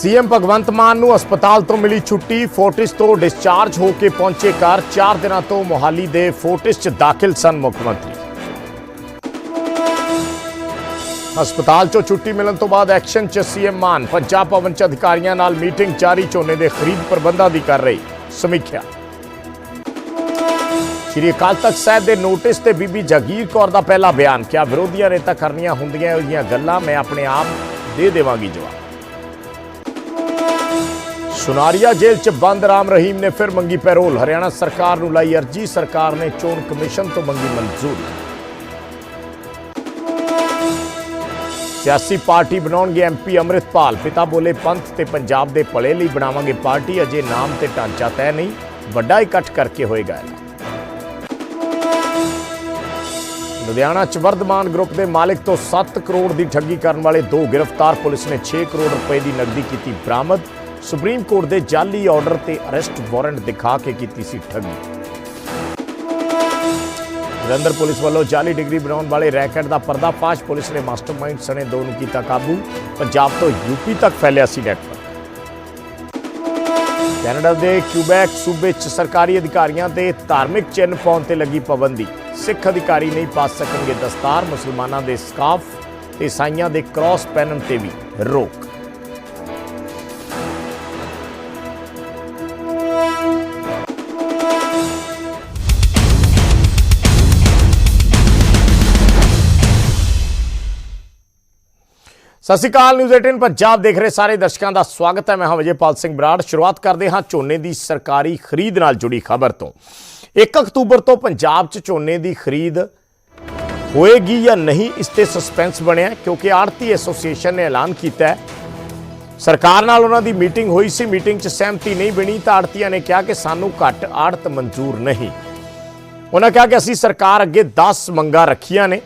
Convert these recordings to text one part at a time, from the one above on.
CM Bhagwant Mann ਨੂੰ ਹਸਪਤਾਲ ਤੋਂ ਮਿਲੀ ਛੁੱਟੀ, ਫੋਰਟਿਸ ਤੋਂ ਡਿਸਚਾਰਜ ਹੋ ਕੇ ਪਹੁੰਚੇ ਘਰ 4 ਦਿਨਾਂ ਤੋਂ ਮੋਹਾਲੀ ਦੇ ਫੋਰਟਿਸ 'ਚ ਦਾਖਲ ਸਨ ਮੁੱਖ ਮੰਤਰੀ। ਹਸਪਤਾਲ 'ਚੋਂ ਛੁੱਟੀ ਮਿਲਣ ਤੋਂ ਬਾਅਦ ਐਕਸ਼ਨ 'ਚ ਸੀਐਮ ਮਾਨ, ਪੰਜਾਬ ਭਵਨ 'ਚ ਅਧਿਕਾਰੀਆਂ ਨਾਲ ਮੀਟਿੰਗ, ਜਾਰੀ ਝੋਨੇ ਦੇ ਖਰੀਦ ਪ੍ਰਬੰਧਾਂ ਦੀ ਕਰ ਰਹੀ ਸਮੀਖਿਆ। ਸ਼੍ਰੀ ਅਕਾਲ ਤਖਤ ਸਾਹਿਬ ਦੇ ਨੋਟਿਸ ਤੇ ਬੀਬੀ ਜਗੀਰ ਕੌਰ ਦਾ ਪਹਿਲਾ ਬਿਆਨ ਕਿਹਾ ਵਿਰੋਧੀਆਂ ਨੇ ਤਾਂ ਕਰਨੀਆਂ ਹੁੰਦੀਆਂ ਇਹੋ ਜਿਹੀਆਂ ਗੱਲਾਂ, ਮੈਂ ਆਪਣੇ ਆਪ ਦੇ ਦੇਵਾਂਗੀ ਜਵਾਬ। ਸੁਨਾਰੀਆ ਜੇਲ੍ਹ 'ਚ ਬੰਦ ਰਾਮ ਰਹੀਮ ਨੇ ਫਿਰ ਮੰਗੀ ਪੈਰੋਲ। ਹਰਿਆਣਾ ਸਰਕਾਰ ਨੂੰ ਲਾਈ ਅਰਜੀ, ਸਰਕਾਰ ਨੇ ਚੋਣ ਕਮਿਸ਼ਨ ਤੋਂ ਮੰਗੀ ਮਨਜ਼ੂਰੀ। ਸਿਆਸੀ ਪਾਰਟੀ ਬਣਾਉਣਗੇ ਐਮਪੀ ਅੰਮ੍ਰਿਤਪਾਲ। ਪਿਤਾ ਬੋਲੇ ਪੰਥ ਤੇ ਪੰਜਾਬ ਦੇ ਭਲੇ ਲਈ ਬਣਾਵਾਂਗੇ ਪਾਰਟੀ। ਅਜੇ ਨਾਮ ਤੇ ਢਾਂਚਾ ਤੈਅ ਨਹੀਂ, ਵੱਡਾ ਇਕੱਠ ਕਰਕੇ ਹੋਏਗਾ ਲੁਧਿਆਣਾ ਚ ਵਰਧਮਾਨ ਗਰੁੱਪ ਦੇ ਮਾਲਕ ਤੋਂ 7 ਕਰੋੜ ਦੀ ਠੱਗੀ ਕਰਨ ਵਾਲੇ ਦੋ ਗ੍ਰਿਫਤਾਰ। ਪੁਲਿਸ ਨੇ 6 ਕਰੋੜ ਰੁਪਏ ਦੀ ਨਕਦੀ ਕੀਤੀ ਬਰਾਮਦ। ਸੁਪਰੀਮ ਕੋਰਟ ਦੇ ਜਾਲੀ ਆਰਡਰ ਤੇ ਅਰੈਸਟ ਵਾਰੰਟ ਦਿਖਾ ਕੇ ਕੀਤੀ ਸੀ ਠੱਗੀ। ਜਲੰਧਰ ਪੁਲਿਸ ਵੱਲੋਂ ਜਾਲੀ ਡਿਗਰੀ ਬਣਾਉਣ ਵਾਲੇ ਰੈਕਟ ਦਾ ਪਰਦਾਫਾਸ਼ ਪੁਲਿਸ ਨੇ ਮਾਸਟਰਮਾਈਂਡ ਸਣੇ ਦੋ ਨੂੰ ਕੀਤਾ ਕਾਬੂ। ਪੰਜਾਬ ਤੋਂ ਯੂਪੀ ਤੱਕ ਫੈਲਿਆ ਸੀ ਨੈਟਵਰਕ ਕੈਨੇਡਾ ਦੇ ਕਿਊਬੈਕ ਸੂਬੇ 'ਚ ਸਰਕਾਰੀ ਅਧਿਕਾਰੀਆਂ ਤੇ ਧਾਰਮਿਕ ਚਿੰਨ੍ਹ ਪਾਉਣ ਤੇ ਲੱਗੀ ਪਾਬੰਦੀ। ਸਿੱਖ ਅਧਿਕਾਰੀ ਨਹੀਂ ਪਾ ਸਕਣਗੇ ਦਸਤਾਰ, ਮੁਸਲਮਾਨਾਂ ਦੇ ਸਕਾਫ ਤੇ ਈਸਾਈਆਂ ਦੇ ਕ੍ਰਾਸ ਪਹਿਨਣ ਤੇ ਵੀ ਰੋਕ। ਸਤਿ ਸ਼੍ਰੀ ਅਕਾਲ, ਨਿਊਜ਼ 18 ਪੰਜਾਬ ਦੇਖ ਰਹੇ ਸਾਰੇ ਦਰਸ਼ਕਾਂ ਦਾ ਸਵਾਗਤ ਹੈ। ਮੈਂ ਹਾਂ ਵਿਜੇਪਾਲ ਸਿੰਘ ਬਰਾੜ। ਸ਼ੁਰੂਆਤ ਕਰਦੇ ਹਾਂ ਝੋਨੇ ਦੀ ਸਰਕਾਰੀ ਖਰੀਦ ਨਾਲ ਜੁੜੀ ਖਬਰ ਤੋਂ। 1 ਅਕਤੂਬਰ ਤੋਂ ਪੰਜਾਬ 'ਚ ਝੋਨੇ ਦੀ ਖਰੀਦ ਹੋਏਗੀ ਜਾਂ ਨਹੀਂ, ਇਸ ਤੇ ਸਸਪੈਂਸ ਬਣਿਆ ਕਿਉਂਕਿ ਆੜਤੀ ਐਸੋਸੀਏਸ਼ਨ ਨੇ ਐਲਾਨ ਕੀਤਾ ਹੈ। ਸਰਕਾਰ ਨਾਲ ਉਹਨਾਂ ਦੀ ਮੀਟਿੰਗ ਹੋਈ ਸੀ। ਮੀਟਿੰਗ 'ਚ ਸਹਿਮਤੀ ਨਹੀਂ ਬਣੀ ਤਾਂ ਆੜਤੀਆਂ ਨੇ ਕਿਹਾ ਕਿ ਸਾਨੂੰ ਘੱਟ ਆੜਤ ਮਨਜ਼ੂਰ ਨਹੀਂ। ਉਹਨਾਂ ਕਿਹਾ ਕਿ ਅਸੀਂ ਸਰਕਾਰ ਅੱਗੇ 10 ਮੰਗਾਂ ਰੱਖੀਆਂ ਨੇ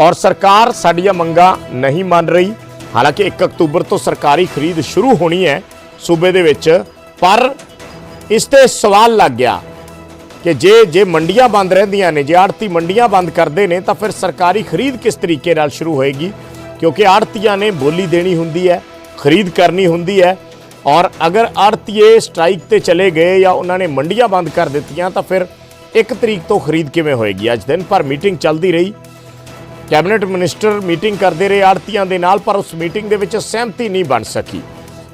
ਔਰ ਸਰਕਾਰ ਸਾਡੀਆਂ ਮੰਗਾਂ ਨਹੀਂ ਮੰਨ ਰਹੀ। ਹਾਲਾਂਕਿ 1 ਅਕਤੂਬਰ ਤੋਂ ਸਰਕਾਰੀ ਖਰੀਦ ਸ਼ੁਰੂ ਹੋਣੀ ਹੈ ਸੂਬੇ ਦੇ ਵਿੱਚ, ਪਰ ਇਸ ਤੇ ਸਵਾਲ ਲੱਗ ਗਿਆ ਕਿ ਜੇ ਜੇ ਮੰਡੀਆਂ ਬੰਦ ਰਹਿੰਦੀਆਂ ਨੇ, ਜੇ ਆੜਤੀ ਮੰਡੀਆਂ ਬੰਦ ਕਰਦੇ ਨੇ, ਤਾਂ ਫਿਰ ਸਰਕਾਰੀ ਖਰੀਦ ਕਿਸ ਤਰੀਕੇ ਨਾਲ ਸ਼ੁਰੂ ਹੋਏਗੀ? ਕਿਉਂਕਿ ਆੜਤੀਆਂ ਨੇ ਬੋਲੀ ਦੇਣੀ ਹੁੰਦੀ ਹੈ, ਖਰੀਦ ਕਰਨੀ ਹੁੰਦੀ ਹੈ, ਔਰ ਅਗਰ ਆੜਤੀਏ ਸਟ੍ਰਾਈਕ ਤੇ ਚਲੇ ਗਏ ਜਾਂ ਉਹਨਾਂ ਨੇ ਮੰਡੀਆਂ ਬੰਦ ਕਰ ਦਿੱਤੀਆਂ, ਤਾਂ ਫਿਰ 1 ਤਰੀਕ ਤੋਂ ਖਰੀਦ ਕਿਵੇਂ ਹੋਏਗੀ? ਅੱਜ ਦਿਨ ਭਰ ਮੀਟਿੰਗ ਚੱਲਦੀ ਰਹੀ। ਕੈਬਨਿਟ ਮਿਨਿਸਟਰ ਮੀਟਿੰਗ ਕਰਦੇ ਰਹੇ ਆੜਤੀਆਂ ਦੇ ਨਾਲ, ਪਰ ਉਸ ਮੀਟਿੰਗ ਦੇ ਵਿੱਚ ਸਹਿਮਤੀ ਨਹੀਂ ਬਣ ਸਕੀ।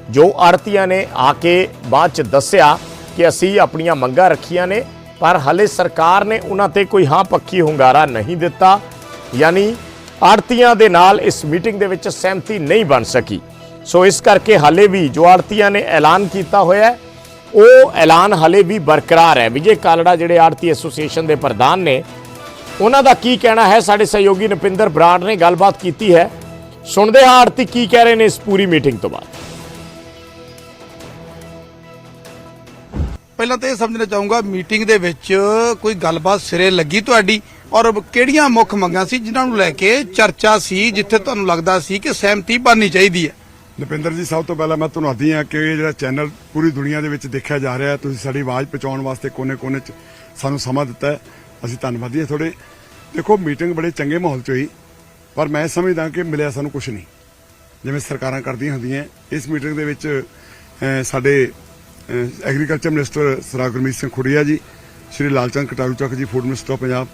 ਜੋ ਆੜਤੀਆਂ ਨੇ ਆ ਕੇ ਬਾਅਦ ਚ ਦੱਸਿਆ ਕਿ ਅਸੀਂ ਆਪਣੀਆਂ ਮੰਗਾਂ ਰੱਖੀਆਂ ਨੇ, ਪਰ ਹਲੇ ਸਰਕਾਰ ਨੇ ਉਹਨਾਂ ਤੇ ਕੋਈ ਹਾਂ ਪੱਕੀ ਹੁੰਗਾਰਾ ਨਹੀਂ ਦਿੱਤਾ। ਯਾਨੀ ਆੜਤੀਆਂ ਦੇ ਨਾਲ ਇਸ ਮੀਟਿੰਗ ਦੇ ਵਿੱਚ ਸਹਿਮਤੀ ਨਹੀਂ ਬਣ ਸਕੀ। ਸੋ ਇਸ ਕਰਕੇ ਹਲੇ ਵੀ ਜੋ ਆੜਤੀਆਂ ਨੇ ਐਲਾਨ ਕੀਤਾ ਹੋਇਆ ਉਹ ਐਲਾਨ ਹਲੇ ਵੀ ਬਰਕਰਾਰ ਹੈ। ਵਿਜੇ ਕਾਲੜਾ, ਜਿਹੜੇ ਆੜਤੀ ਐਸੋਸੀਏਸ਼ਨ ਦੇ ਪ੍ਰਧਾਨ ਨੇ ਉਹਨਾਂ ਦਾ ਕੀ ਕਹਿਣਾ ਹੈ? ਸਾਡੇ ਸਹਿਯੋਗੀ ਨਪਿੰਦਰ ਬਰਾੜ ਨੇ ਗੱਲਬਾਤ ਕੀਤੀ ਹੈ। ਸੁਣਦੇ ਹਾਂ ਆੜਤੀ ਕੀ ਕਹਿ ਰਹੇ ਨੇ ਇਸ ਪੂਰੀ ਮੀਟਿੰਗ ਤੋਂ ਬਾਅਦ। ਪਹਿਲਾਂ ਤਾਂ ਇਹ ਸਮਝਣਾ ਚਾਹੂੰਗਾ ਮੀਟਿੰਗ ਦੇ ਵਿੱਚ ਕੋਈ ਗੱਲਬਾਤ ਸਿਰੇ ਲੱਗੀ ਤੁਹਾਡੀ ਔਰ ਕਿਹੜੀਆਂ ਮੁੱਖ ਮੰਗਾਂ ਸੀ ਜਿਨ੍ਹਾਂ ਨੂੰ ਲੈ ਕੇ ਚਰਚਾ ਸੀ ਜਿੱਥੇ ਤੁਹਾਨੂੰ ਲੱਗਦਾ ਸੀ ਕਿ ਸਹਿਮਤੀ ਬਣਨੀ ਚਾਹੀਦੀ ਹੈ? ਨਪਿੰਦਰ ਜੀ ਸਭ ਤੋਂ ਪਹਿਲਾਂ ਮੈਂ ਤੁਹਾਨੂੰ ਆਦੀ ਹਾਂ ਕਿ ਇਹ ਜਿਹੜਾ ਚੈਨਲ ਪੂਰੀ ਦੁਨੀਆ ਦੇ ਵਿੱਚ ਦੇਖਿਆ ਜਾ ਰਿਹਾ ਹੈ ਤੁਸੀਂ ਸਾਡੀ ਆਵਾਜ਼ ਪਹੁੰਚਾਉਣ ਵਾਸਤੇ ਕੋਨੇ-ਕੋਨੇ 'ਚ ਸਾਨੂੰ ਸਮਾਂ ਦਿੱਤਾ ਹੈ। ਅਸੀਂ ਧੰਨਵਾਦੀ ਹਾਂ ਤੁਹਾਡੇ ਦੇਖੋ ਮੀਟਿੰਗ ਬੜੇ ਚੰਗੇ ਮਾਹੌਲ 'ਚ ਹੋਈ, ਪਰ ਮੈਂ ਸਮਝਦਾ ਕਿ ਮਿਲਿਆ ਸਾਨੂੰ ਕੁਝ ਨਹੀਂ। ਜਿਵੇਂ ਸਰਕਾਰਾਂ ਕਰਦੀਆਂ ਹੁੰਦੀਆਂ, ਇਸ ਮੀਟਿੰਗ ਦੇ ਵਿੱਚ ਸਾਡੇ ਐਗਰੀਕਲਚਰ ਮਿਨਿਸਟਰ ਸਰਾ Gurmeet Singh ਖੁੜੀਆ ji, Shri Lalchand Kataru Chak ji food minister of Punjab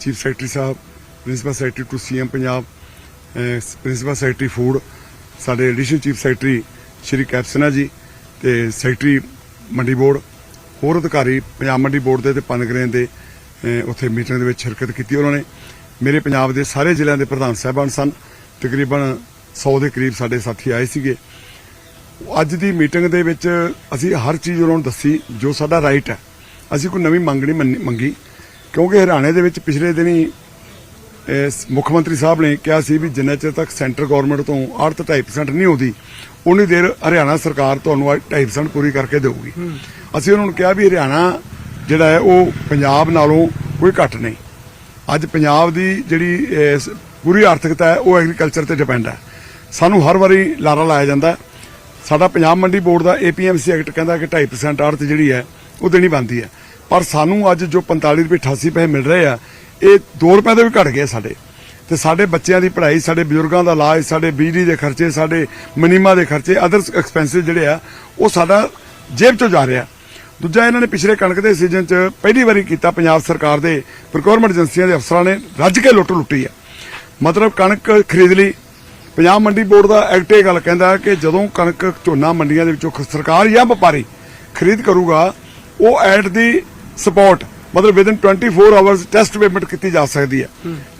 chief secretary Sahib principal secretary to CM Punjab principal secretary food ਸਾਡੇ additional chief secretary Shri ਕੈਪਸਨਾ ji ਤੇ ਸੈਕਟਰੀ ਮੰਡੀ ਬੋਰਡ ਹੋਰ ਅਧਿਕਾਰੀ ਪੰਜਾਬ ਮੰਡੀ ਬੋਰਡ ਦੇ ਤੇ ਪਨਗਰੇਨ ਦੇ ਉੱਥੇ ਮੀਟਿੰਗ ਦੇ ਵਿੱਚ ਸ਼ਿਰਕਤ ਕੀਤੀ ਉਹਨਾਂ ਨੇ। ਮੇਰੇ ਪੰਜਾਬ ਦੇ ਸਾਰੇ ਜ਼ਿਲ੍ਹਿਆਂ ਦੇ ਪ੍ਰਧਾਨ ਸਾਹਿਬਾਨ ਸਨ। ਤਕਰੀਬਨ 100 ਦੇ ਕਰੀਬ ਸਾਡੇ ਸਾਥੀ ਆਏ ਸੀਗੇ। ਅੱਜ ਦੀ ਮੀਟਿੰਗ ਦੇ ਵਿੱਚ ਅਸੀਂ ਹਰ ਚੀਜ਼ ਉਹਨਾਂ ਨੂੰ ਦੱਸੀ ਜੋ ਸਾਡਾ ਰਾਈਟ ਹੈ। ਅਸੀਂ ਕੋਈ ਨਵੀਂ ਮੰਗ ਨਹੀਂ ਮੰਗੀ। ਕਿਉਂਕਿ ਹਰਿਆਣੇ ਦੇ ਵਿੱਚ ਪਿਛਲੇ ਦਿਨੀ ਇਸ ਮੁੱਖ ਮੰਤਰੀ ਸਾਹਿਬ ਨੇ ਕਿਹਾ ਸੀ ਵੀ ਜਿੰਨਾ ਚਿਰ ਤੱਕ ਸੈਂਟਰ ਗਵਰਨਮੈਂਟ ਤੋਂ ਆੜਤ 2.5% ਨਹੀਂ ਆਉਂਦੀ ਉਨੀ ਦੇਰ ਹਰਿਆਣਾ ਸਰਕਾਰ ਤੁਹਾਨੂੰ 2.5% ਪੂਰੀ ਕਰਕੇ ਦੇਊਗੀ। ਅਸੀਂ ਉਹਨਾਂ ਨੂੰ ਕਿਹਾ ਵੀ ਹਰਿਆਣਾ ਜਿਹੜਾ ਹੈ, ਉਹ ਪੰਜਾਬ ਨਾਲੋਂ ਕੋਈ ਘੱਟ ਨਹੀਂ। ਅੱਜ ਪੰਜਾਬ ਦੀ ਜਿਹੜੀ ਪੂਰੀ ਆਰਥਿਕਤਾ ਹੈ, ਉਹ ਐਗਰੀਕਲਚਰ ਤੇ ਡਿਪੈਂਡ ਹੈ। ਸਾਨੂੰ ਹਰ ਵਾਰੀ ਲਾਰਾ ਲਾਇਆ ਜਾਂਦਾ ਸਾਡਾ ਪੰਜਾਬ ਮੰਡੀ ਬੋਰਡ ਦਾ ਏਪੀਐਮਸੀ ਐਕਟ ਕਹਿੰਦਾ ਕਿ 2.5% ਆੜਤ ਜਿਹੜੀ ਹੈ, ਉਹ ਦੇਣੀ ਬਣਦੀ ਹੈ। ਪਰ ਸਾਨੂੰ ਅੱਜ ਜੋ 45 ਰੁਪਏ 88 ਪੈਸੇ ਮਿਲ ਰਹੇ ਆ, ਇਹ 2 ਰੁਪਏ ਦੇ ਵੀ ਘਟ ਗਏ ਸਾਡੇ। ਤੇ ਸਾਡੇ ਬੱਚਿਆਂ ਦੀ ਪੜ੍ਹਾਈ, ਸਾਡੇ ਬਜ਼ੁਰਗਾਂ ਦਾ ਇਲਾਜ, ਸਾਡੇ ਬਿਜਲੀ ਦੇ ਖਰਚੇ, ਸਾਡੇ ਮਨੀਮਾ ਦੇ ਖਰਚੇ ਅਦਰ ਐਕਸਪੈਂਸਿਸ ਜਿਹੜੇ ਆ, ਉਹ ਸਾਡਾ ਜੇਬ ਚੋਂ ਜਾ ਰਿਹਾ। ਦੂਜਾ ਇਹਨਾਂ ਨੇ ਪਿਛਲੇ ਕਣਕ ਦੇ ਸੀਜ਼ਨ 'ਚ ਪਹਿਲੀ ਵਾਰੀ ਕੀਤਾ ਪੰਜਾਬ ਸਰਕਾਰ ਦੇ ਪ੍ਰੋਕਿਉਰਮੈਂਟ ਏਜੰਸੀਆਂ ਦੇ ਅਫਸਰਾਂ ਨੇ ਰੱਜ ਕੇ ਲੁੱਟ ਲੁੱਟੀ ਆ। ਮਤਲਬ ਕਣਕ ਖਰੀਦ ਲਈ ਪੰਜਾਬ ਮੰਡੀ ਬੋਰਡ ਦਾ ਐਕਟ ਇਹ ਗੱਲ ਕਹਿੰਦਾ ਕਿ ਜਦੋਂ ਕਣਕ ਝੋਨਾ ਮੰਡੀਆਂ ਦੇ ਵਿੱਚੋਂ ਸਰਕਾਰ ਜਾਂ ਵਪਾਰੀ ਖਰੀਦ ਕਰੂਗਾ ਉਹ ਐਟ ਦੀ ਸਪੋਰਟ ਮਤਲਬ ਵਿਦਨ 24 ਆਵਰਸ ਟੈਸਟ ਪੇਮੈਂਟ ਕੀਤੀ ਜਾ ਸਕਦੀ ਹੈ।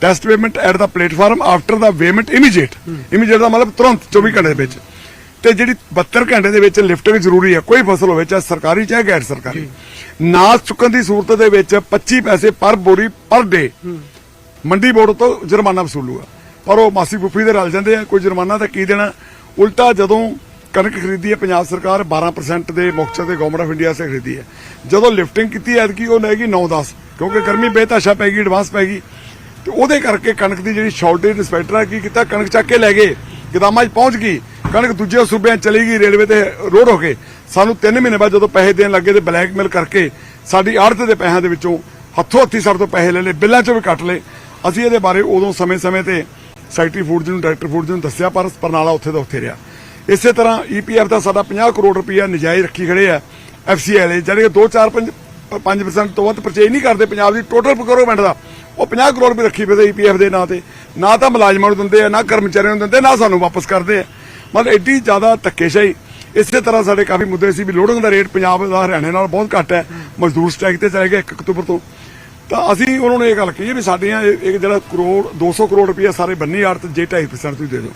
Test payment at the platform after the payment immediate immediate ਦਾ ਮਤਲਬ ਤੁਰੰਤ 24 ਘੰਟੇ ਦੇ ਵਿੱਚ। ਤੇ ਜਿਹੜੀ 72 ਘੰਟੇ ਦੇ ਵਿੱਚ ਲਿਫਟਿੰਗ ਜ਼ਰੂਰੀ ਹੈ ਕੋਈ ਫਸਲ ਹੋਵੇ ਚਾਹੇ ਸਰਕਾਰੀ ਚਾਹੇ ਗੈਰ ਸਰਕਾਰੀ। ਨਾ ਚੁੱਕਣ ਦੀ ਸੂਰਤ ਦੇ ਵਿੱਚ 25 ਪੈਸੇ ਪਰ ਬੋਰੀ ਪਰ ਡੇ। ਮੰਡੀ ਬੋਰਡ ਤੋਂ ਜੁਰਮਾਨਾ ਵਸੂਲੂਗਾ ਪਰ ਉਹ ਮਾਸੀ ਫੁੱਫੀ ਦੇ ਰਲ ਜਾਂਦੇ ਆ ਕੋਈ ਜੁਰਮਾਨਾ ਤਾਂ ਕੀ ਦੇਣਾ? ਉਲਟਾ ਜਦੋਂ ਕਣਕ ਖਰੀਦੀ ਹੈ ਪੰਜਾਬ ਸਰਕਾਰ 12% ਦੇ ਮੁਕਤ ਤੇ ਗਵਰਨਮੈਂਟ ਆਫ ਇੰਡੀਆ ਸੇ ਖਰੀਦੀ ਹੈ। ਜਦੋਂ ਲਿਫਟਿੰਗ ਕੀਤੀ ਐਤਕੀ ਉਹ ਲੈਗੀ 9-10 ਕਿਉਂਕਿ ਗਰਮੀ ਬੇਤਾਸ਼ਾ ਪੈ ਗਈ ਐਡਵਾਂਸ ਪੈ ਗਈ। ਤੇ ਉਹਦੇ ਕਰਕੇ ਕਣਕ ਦੀ ਜਿਹੜੀ ਸ਼ਾਰਟੇਜ ਇੰਸਪੈਕਟਰ ਕੀ ਕੀਤਾ? ਕਣਕ ਚੱਕ ਕੇ ਲੈ ਗਏ। ਗਦਾਮਾਂ 'ਚ ਪਹੁੰਚ ਗਈ। ਕਣਕ ਦੂਜੇ ਸੂਬਿਆਂ 'ਚ ਚਲੀ ਗਈ, ਰੇਲਵੇ ਤੇ ਰੋਡ ਹੋ ਕੇ ਸਾਨੂੰ 3 ਮਹੀਨੇ ਬਾਅਦ ਜਦੋਂ ਪੈਸੇ ਦੇਣ ਲੱਗੇ ਤੇ ਬਲੈਕਮੇਲ ਕਰਕੇ ਸਾਡੀ ਆੜਤ ਦੇ ਪੈਸਿਆਂ ਦੇ ਵਿੱਚੋਂ ਹੱਥੋਂ ਹੱਥੀ ਸਾਡੇ ਤੋਂ ਪੈਸੇ ਲੈ ਲਏ, ਬਿੱਲਾਂ 'ਚੋਂ ਵੀ ਕੱਟ ਲਏ। ਅਸੀਂ ਇਹਦੇ ਬਾਰੇ ਉਦੋਂ ਸਮੇਂ-ਸਮੇਂ ਤੇ ਸੈਕਟਰੀ ਫੂਡ ਜੀ ਨੂੰ, ਡਾਇਰੈਕਟਰ ਫੂਡ ਜੀ ਨੂੰ ਦੱਸਿਆ, ਪਰ ਪਰਨਾਲਾ ਉੱਥੇ ਦਾ ਉੱਥੇ ਰਿਹਾ। ਇਸੇ ਤਰ੍ਹਾਂ ਈਪੀਐਫ ਦਾ ਸਾਡਾ 50 ਕਰੋੜ ਰੁਪਇਆ ਨਜਾਇਜ਼ ਰੱਖੀ ਖੜੇ ਆ ਐਫਸੀਆਈ ਵਾਲੇ ਜਿਹੜੇ 2 4 5 5% ਤੋਂ ਵੱਧ ਪਰਚੇਜ ਨਹੀਂ ਕਰਦੇ ਪੰਜਾਬ ਦੀ ਟੋਟਲ ਪ੍ਰੋਕਿਉਰਮੈਂਟ ਦਾ। ਉਹ 50 ਕਰੋੜ ਰੁਪਏ ਰੱਖੀ ਪਈ ਈਪੀਐਫ ਦੇ ਨਾਂ ਤੇ। ਨਾ ਤਾਂ ਮੁਲਾਜ਼ਮਾਂ ਨੂੰ ਦਿੰਦੇ ਆ, ਨਾ ਕਰਮਚਾਰੀਆਂ ਨੂੰ ਦਿੰਦੇ, ਨਾ ਸਾਨੂੰ ਵਾਪਸ ਕਰਦੇ ਆ। ਮਤਲਬ ਐਡੀ ਜ਼ਿਆਦਾ ਧੱਕੇਸ਼ਾਹੀ। ਇਸੇ ਤਰ੍ਹਾਂ ਸਾਡੇ ਕਾਫੀ ਮੁੱਦੇ ਸੀ ਵੀ ਲੋਡਿੰਗ ਦਾ ਰੇਟ ਪੰਜਾਬ ਦਾ ਹਰਿਆਣੇ ਨਾਲ ਬਹੁਤ ਘੱਟ ਹੈ। ਮਜ਼ਦੂਰ ਸਟ੍ਰਾਈਕ ਤੇ ਚਲੇ ਗਏ 1 ਅਕਤੂਬਰ ਤੋਂ। ਤਾਂ ਅਸੀਂ ਉਹਨਾਂ ਨੂੰ ਇਹ ਗੱਲ ਕਹੀ ਵੀ ਸਾਡੀਆਂ ਇਹ ਜਿਹੜਾ ਕਰੋੜ 200 ਕਰੋੜ ਰੁਪਇਆ ਸਾਰੇ ਬੰਨੀ ਆੜਤ, ਜੇ 2.5% ਤੁਸੀਂ ਦੇ ਦਿਓ।